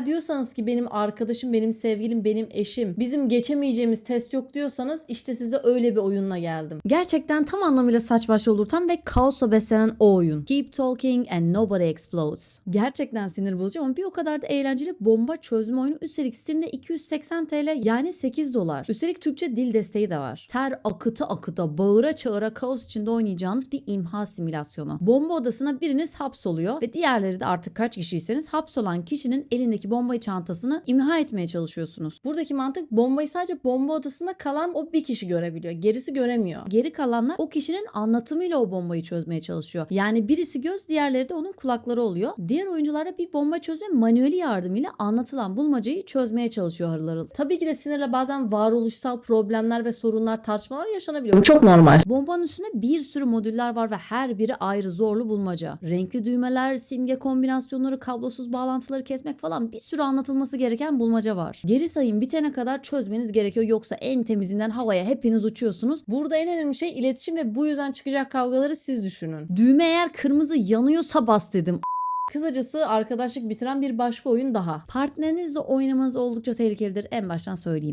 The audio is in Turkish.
Eğer diyorsanız ki benim arkadaşım, benim sevgilim, benim eşim, bizim geçemeyeceğimiz test yok diyorsanız işte size öyle bir oyunla geldim. Gerçekten tam anlamıyla saç baş olurtan ve kaosla beslenen o oyun. Keep talking and nobody explodes. Gerçekten sinir bozucu ama bir o kadar da eğlenceli bomba çözme oyunu. Üstelik Steam'de 280 TL yani 8 dolar. Üstelik Türkçe dil desteği de var. Ter akıta akıta bağıra çağıra kaos içinde oynayacağınız bir imha simülasyonu. Bomba odasına biriniz hapsoluyor ve diğerleri de artık kaç kişiyseniz hapsolan kişinin elindeki bombayı çantasını imha etmeye çalışıyorsunuz. Buradaki mantık bombayı sadece bomba odasında kalan o bir kişi görebiliyor. Gerisi göremiyor. Geri kalanlar o kişinin anlatımıyla o bombayı çözmeye çalışıyor. Yani birisi göz diğerleri de onun kulakları oluyor. Diğer oyuncular da bir bomba çözme manueli yardımıyla anlatılan bulmacayı çözmeye çalışıyor harıl harıl. Tabii ki de sinirle bazen varoluşsal problemler ve sorunlar tartışmalar yaşanabiliyor. Bu çok normal. Bombanın üstünde bir sürü modüller var ve her biri ayrı zorlu bulmaca. Renkli düğmeler, simge kombinasyonları, kablosuz bağlantıları kesmek falan bir sürü anlatılması gereken bulmaca var. Geri sayım bitene kadar çözmeniz gerekiyor yoksa en temizinden havaya hepiniz uçuyorsunuz. Burada en önemli şey iletişim ve bu yüzden çıkacak kavgaları siz düşünün. Düğme eğer kırmızı yanıyorsa bas dedim. Kısacası arkadaşlık bitiren bir başka oyun daha. Partnerinizle oynamanız oldukça tehlikelidir en baştan söyleyeyim.